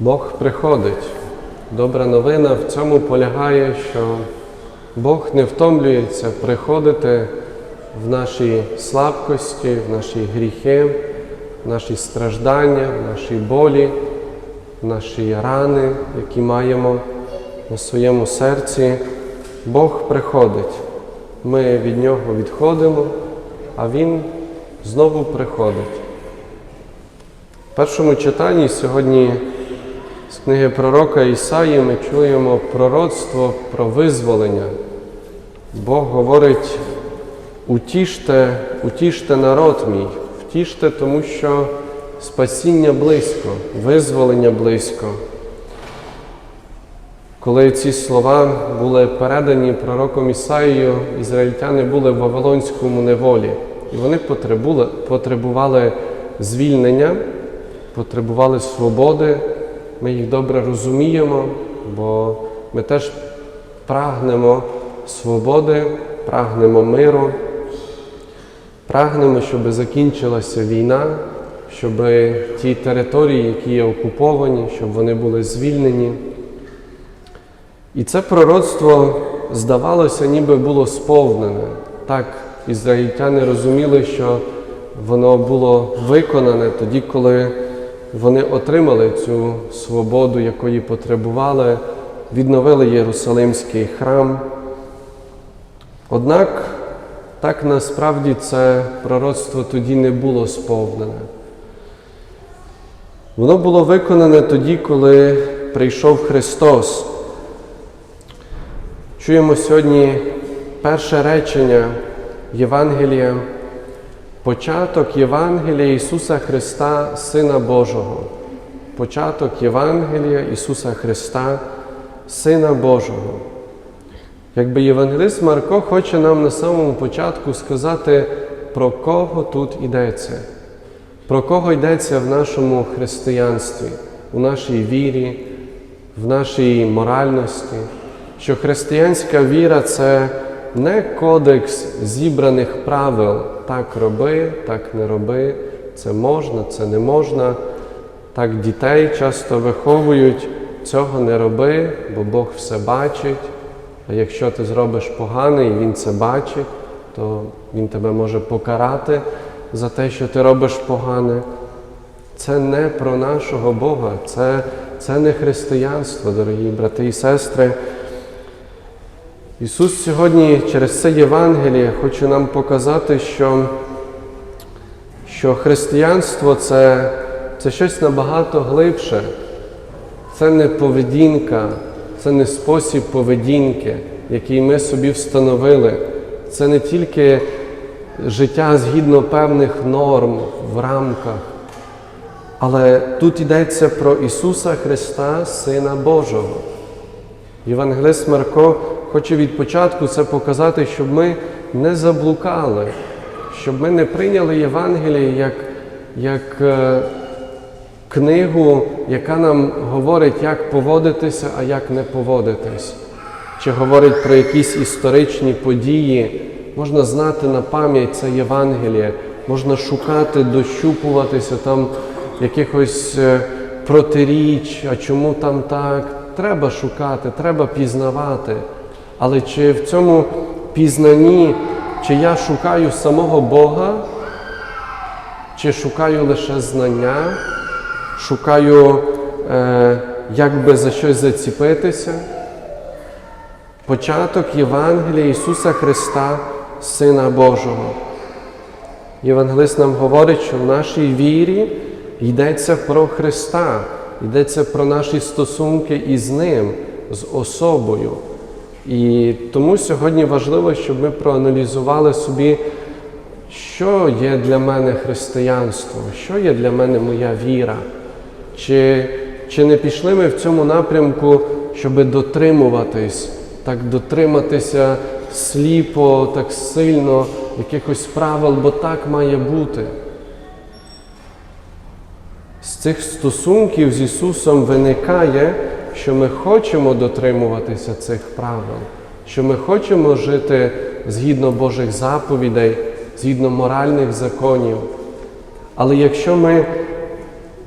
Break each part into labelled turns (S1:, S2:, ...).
S1: Бог приходить. Добра новина в цьому полягає, що Бог не втомлюється приходити в наші слабкості, в наші гріхи, в наші страждання, в наші болі, в наші рани, які маємо на своєму серці. Бог приходить. Ми від Нього відходимо, а Він знову приходить. В першому читанні сьогодні з книги пророка Ісаї ми чуємо пророцтво про визволення. Бог говорить: утіште, утіште народ мій, втіште, тому що спасіння близько, визволення близько. Коли ці слова були передані пророком Ісаїю, ізраїльтяни були в Вавилонському неволі, і вони потребували, потребували звільнення, потребували свободи. Ми їх добре розуміємо, бо ми теж прагнемо свободи, прагнемо миру, прагнемо, щоб закінчилася війна, щоб ті території, які є окуповані, щоб вони були звільнені. І це пророцтво, здавалося, ніби було сповнене. Так, ізраїльтяни розуміли, що воно було виконане тоді, коли вони отримали цю свободу, якої потребували, відновили Єрусалимський храм. Однак так насправді це пророцтво тоді не було сповнене. Воно було виконане тоді, коли прийшов Христос. Чуємо сьогодні перше речення Євангелія, початок Євангелія Ісуса Христа, Сина Божого. Початок Євангелія Ісуса Христа, Сина Божого. Якби Євангелист Марко хоче нам на самому початку сказати, про кого тут йдеться, про кого йдеться в нашому християнстві, у нашій вірі, в нашій моральності що християнська віра це не кодекс зібраних правил так роби, так не роби, це можна, це не можна. Так дітей часто виховують, цього не роби, бо Бог все бачить. А якщо ти зробиш погане і Він це бачить, то Він тебе може покарати за те, що ти робиш погане. Це не про нашого Бога, це, це не християнство, дорогі брати і сестри. Ісус сьогодні через це Євангеліє хоче нам показати, що що християнство це, це щось набагато глибше, це не поведінка, це не спосіб поведінки, який ми собі встановили. Це не тільки життя згідно певних норм в рамках, але тут йдеться про Ісуса Христа, Сина Божого. Євангелист Марко хоче від початку це показати, щоб ми не заблукали, щоб ми не прийняли Євангеліє як, як е, книгу, яка нам говорить, як поводитися, а як не поводитись. Чи говорить про якісь історичні події. Можна знати на пам'ять це Євангеліє, можна шукати, дощупуватися там якихось е, протиріч, а чому там так. Треба шукати, треба пізнавати. Але чи в цьому пізнанні, чи я шукаю самого Бога, чи шукаю лише знання, шукаю, е, як би за щось заціпитися? Початок Євангелія Ісуса Христа, Сина Божого. Євангелист нам говорить, що в нашій вірі йдеться про Христа, йдеться про наші стосунки із Ним, з особою. І тому сьогодні важливо, щоб ми проаналізували собі, що є для мене християнство, що є для мене моя віра. Чи, чи не пішли ми в цьому напрямку, щоб дотримуватись, так дотриматися сліпо, так сильно якихось правил, бо так має бути. З цих стосунків з Ісусом виникає, що ми хочемо дотримуватися цих правил, що ми хочемо жити згідно Божих заповідей, згідно моральних законів. Але якщо ми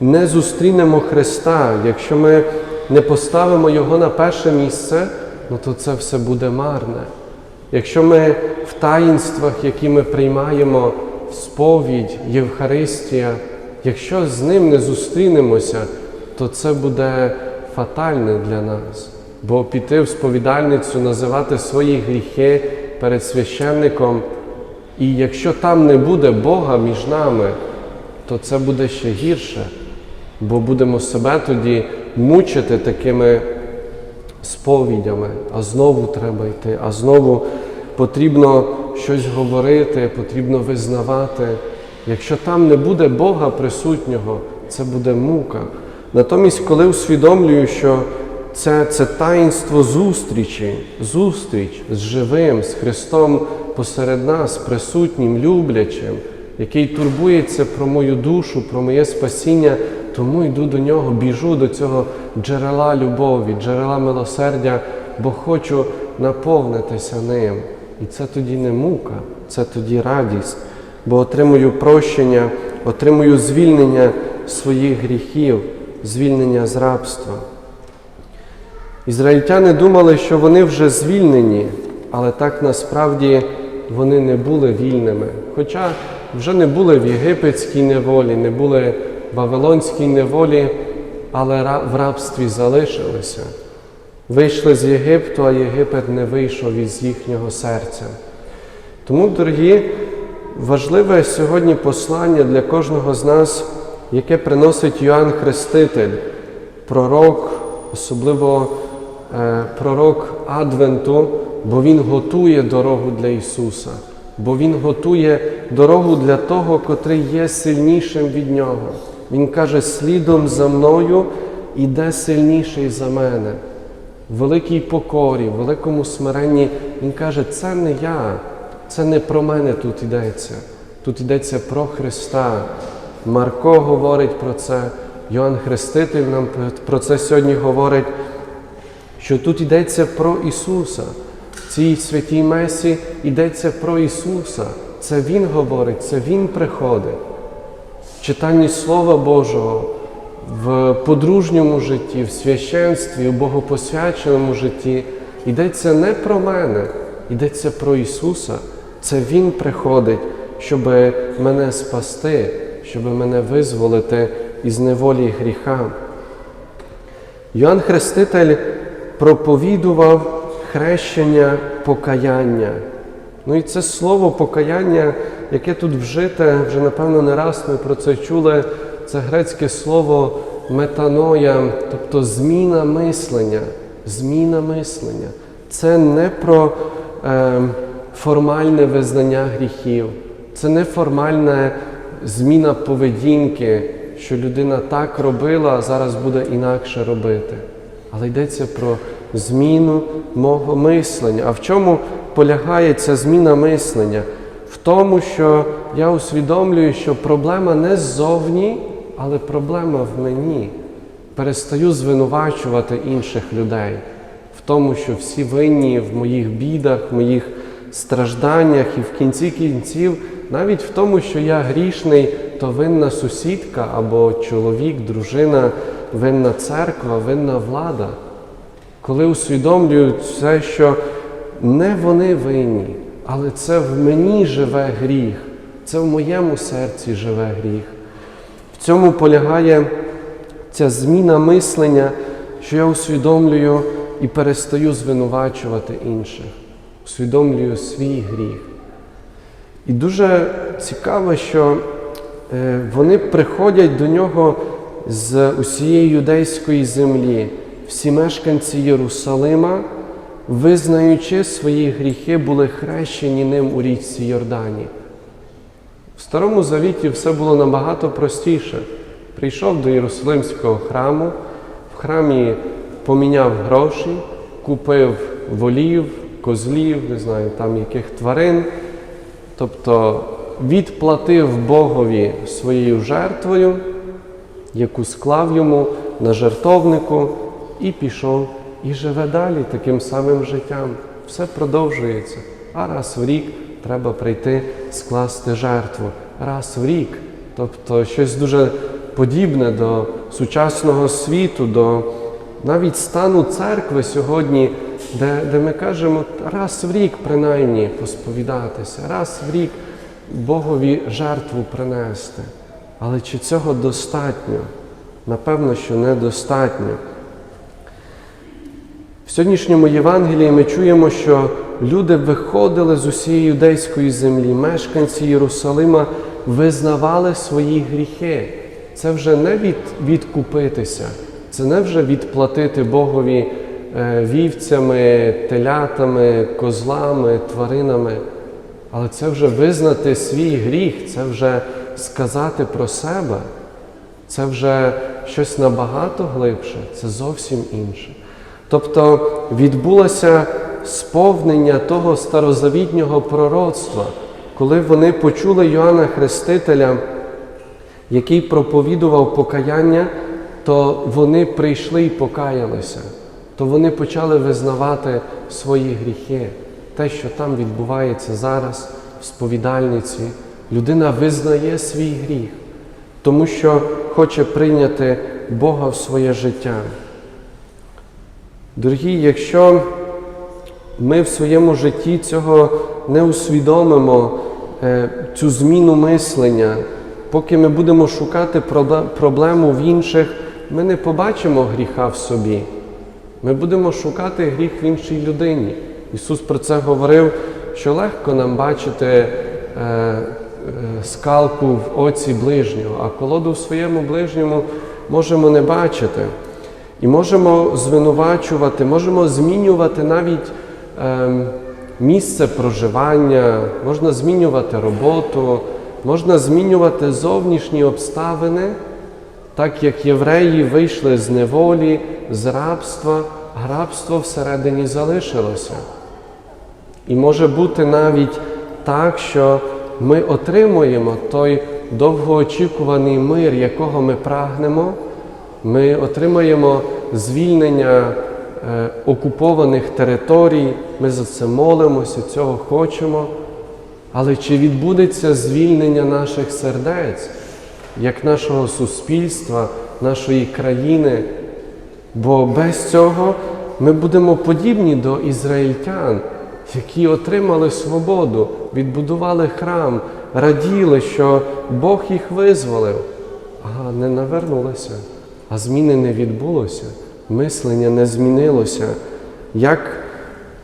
S1: не зустрінемо Христа, якщо ми не поставимо Його на перше місце, ну то це все буде марне. Якщо ми в таїнствах, які ми приймаємо, сповідь, Євхаристія, якщо з ним не зустрінемося, то це буде фатальне для нас. Бо піти в сповідальницю, називати свої гріхи перед священником, і якщо там не буде Бога між нами, то це буде ще гірше, бо будемо себе тоді мучити такими сповідями, а знову треба йти, а знову потрібно щось говорити, потрібно визнавати. Якщо там не буде Бога присутнього, це буде мука. Натомість, коли усвідомлюю, що це, це таїнство зустрічі, зустріч з живим, з Христом посеред нас, присутнім, люблячим, який турбується про мою душу, про моє спасіння, тому йду до нього, біжу до цього джерела любові, джерела милосердя, бо хочу наповнитися ним. І це тоді не мука, це тоді радість, бо отримую прощення, отримую звільнення своїх гріхів, звільнення з рабства. Ізраїльтяни думали, що вони вже звільнені, але так насправді вони не були вільними. Хоча вже не були в єгипетській неволі, не були в Вавилонській неволі, але в рабстві залишилися. Вийшли з Єгипту, а Єгипет не вийшов із їхнього серця. Тому, дорогі, важливе сьогодні послання для кожного з нас, яке приносить Йоанн Хреститель, пророк, особливо е, пророк Адвенту, бо Він готує дорогу для Ісуса, бо Він готує дорогу для того, котрий є сильнішим від Нього. Він каже, слідом за мною іде сильніший за мене. В великій покорі, в великому смиренні Він каже, це не я, це не про мене тут йдеться. Тут йдеться про Христа. Марко говорить про це, Йоанн Хреститель нам про це сьогодні говорить, що тут йдеться про Ісуса. В цій святій Месі йдеться про Ісуса. Це Він говорить, це Він приходить. В читанні Слова Божого, в подружньому житті, в священстві, в богопосвяченому житті йдеться не про мене, йдеться про Ісуса. Це Він приходить, щоб мене спасти, щоб мене визволити із неволі гріха. Йоанн Хреститель проповідував хрещення покаяння. Ну і це слово покаяння, яке тут вжите, вже напевно не раз ми про це чули. Це грецьке слово метаноя, тобто зміна мислення. Зміна мислення. Це не про е, формальне визнання гріхів, це не формальна зміна поведінки, що людина так робила, зараз буде інакше робити. Але йдеться про зміну мого мислення. А в чому полягає ця зміна мислення? В тому, що я усвідомлюю, що проблема не ззовні, але проблема в мені. Перестаю звинувачувати інших людей в тому, що всі винні в моїх бідах, в моїх стражданнях і в кінці кінців, навіть в тому, що я грішний, то винна сусідка або чоловік, дружина, винна церква, винна влада. Коли усвідомлюю все, що не вони винні, але це в мені живе гріх, це в моєму серці живе гріх. В цьому полягає ця зміна мислення, що я усвідомлюю і перестаю звинувачувати інших, усвідомлюю свій гріх. І дуже цікаво, що е, вони приходять до нього з усієї юдейської землі, всі мешканці Єрусалима, визнаючи свої гріхи, були хрещені ним у річці Йордані. В Старому Завіті все було набагато простіше. Прийшов до Єрусалимського храму, в храмі поміняв гроші, купив волів, козлів, не знаю, там яких тварин, тобто відплатив Богові своєю жертвою, яку склав йому на жертовнику, і пішов, і живе далі таким самим життям. Все продовжується. А раз в рік треба прийти скласти жертву. Раз в рік. Тобто щось дуже подібне до сучасного світу, до навіть стану церкви сьогодні, де, де ми кажемо раз в рік принаймні посповідатися, раз в рік Богові жертву принести. Але чи цього достатньо? Напевно, що недостатньо. В сьогоднішньому Євангелії ми чуємо, що люди виходили з усієї юдейської землі, мешканці Єрусалима визнавали свої гріхи. Це вже не від, відкупитися, це не вже відплатити Богові е, вівцями, телятами, козлами, тваринами, але це вже визнати свій гріх, це вже сказати про себе, це вже щось набагато глибше, це зовсім інше. Тобто відбулося сповнення того старозавітнього пророцтва, коли вони почули Йоанна Хрестителя, який проповідував покаяння, то вони прийшли і покаялися, то вони почали визнавати свої гріхи, те, що там відбувається зараз в сповідальниці. Людина визнає свій гріх, тому що хоче прийняти Бога в своє життя. Дорогі, якщо ми в своєму житті цього не усвідомимо, е, цю зміну мислення, поки ми будемо шукати проблему в інших, ми не побачимо гріха в собі. Ми будемо шукати гріх в іншій людині. Ісус про це говорив, що легко нам бачити е, е, скалку в оці ближнього, а колоду в своєму ближньому можемо не бачити. І можемо звинувачувати, можемо змінювати навіть е, місце проживання, можна змінювати роботу, можна змінювати зовнішні обставини, так як євреї вийшли з неволі, з рабства, рабство всередині залишилося. І може бути навіть так, що ми отримуємо той довгоочікуваний мир, якого ми прагнемо. Ми отримаємо звільнення е, окупованих територій, ми за це молимося, цього хочемо. Але чи відбудеться звільнення наших сердець, як нашого суспільства, нашої країни? Бо без цього ми будемо подібні до ізраїльтян, які отримали свободу, відбудували храм, раділи, що Бог їх визволив, а не навернулися а зміни не відбулося, мислення не змінилося. Як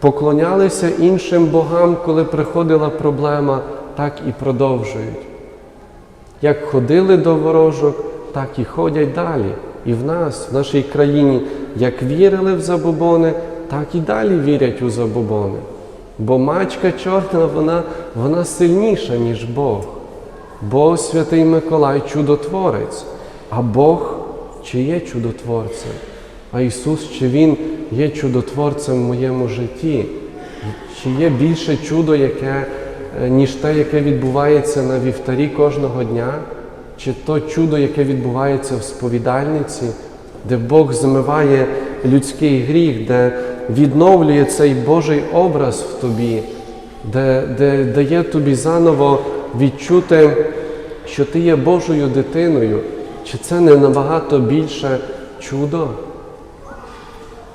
S1: поклонялися іншим богам, коли приходила проблема, так і продовжують. Як ходили до ворожок, так і ходять далі. І в нас, в нашій країні, як вірили в забобони, так і далі вірять у забобони. Бо мачка чорна, вона, вона сильніша, ніж Бог. Бог Святий Миколай чудотворець, а Бог чи є чудотворцем, а Ісус, чи Він є чудотворцем в моєму житті, чи є більше чудо, яке, ніж те, яке відбувається на вівтарі кожного дня, чи то чудо, яке відбувається в сповідальниці, де Бог змиває людський гріх, де відновлює цей Божий образ в тобі, де, де дає тобі заново відчути, що ти є Божою дитиною. Чи це не набагато більше чудо?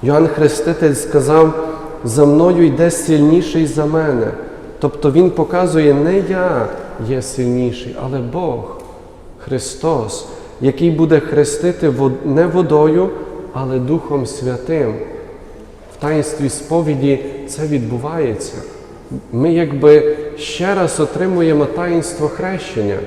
S1: Йоанн Хреститель сказав, за мною йде сильніший за мене. Тобто Він показує, не я є сильніший, але Бог, Христос, який буде хрестити не водою, але Духом Святим. В таїнстві сповіді це відбувається. Ми якби ще раз отримуємо таїнство хрещення,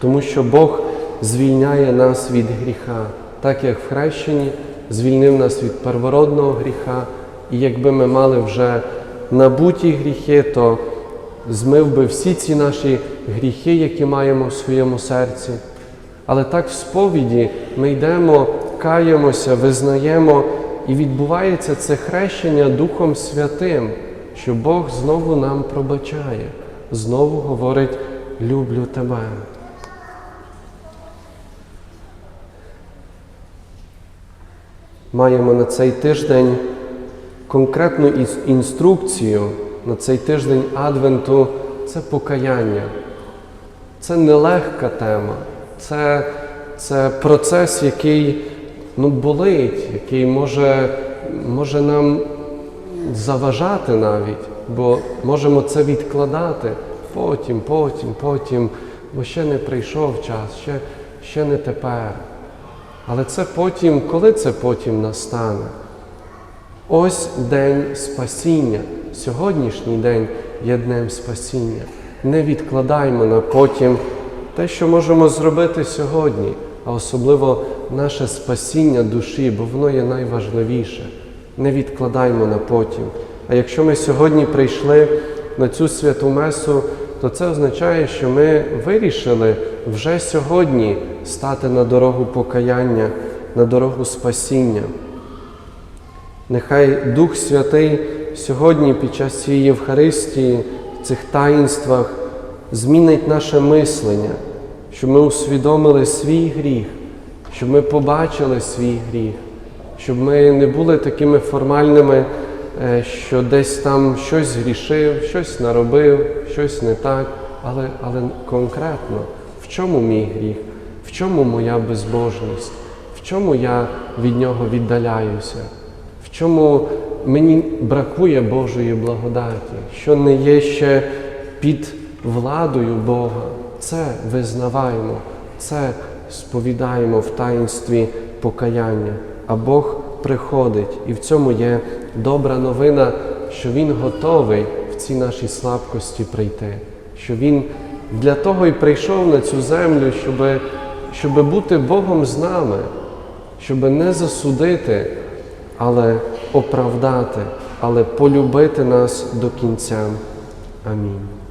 S1: тому що Бог звільняє нас від гріха, так як в хрещенні звільнив нас від первородного гріха, і якби ми мали вже набуті гріхи, то змив би всі ці наші гріхи, які маємо в своєму серці. Але так в сповіді ми йдемо, каємося, визнаємо, і відбувається це хрещення Духом Святим, що Бог знову нам пробачає, знову говорить: люблю тебе. маємо на цей тиждень конкретну інструкцію на цей тиждень Адвенту це покаяння. Це нелегка тема, це це процес, який ну, болить, який може, може нам заважати навіть, бо можемо це відкладати потім, потім, потім, бо ще не прийшов час, ще, ще не тепер. Але це потім, коли це потім настане? Ось день спасіння. Сьогоднішній день є днем спасіння. Не відкладаймо на потім те, що можемо зробити сьогодні, а особливо наше спасіння душі, бо воно є найважливіше. Не відкладаймо на потім. А якщо ми сьогодні прийшли на цю святу месу, то це означає, що ми вирішили вже сьогодні стати на дорогу покаяння, на дорогу спасіння. Нехай Дух Святий сьогодні під час цієї Євхаристії, в цих таїнствах змінить наше мислення, щоб ми усвідомили свій гріх, щоб ми побачили свій гріх, щоб ми не були такими формальними, е, що десь там щось згрішив, щось наробив, щось не так, але, але конкретно, в чому мій гріх, в чому моя безбожність, в чому я від нього віддаляюся. Чому мені бракує Божої благодаті, що не є ще під владою Бога. Це визнаваємо, це сповідаємо в таїнстві покаяння. А Бог приходить, і в цьому є добра новина, що Він готовий в ці наші слабкості прийти, що Він для того і прийшов на цю землю, щоб, щоб бути Богом з нами, щоб не засудити але оправдати, але полюбити нас до кінця. Амінь.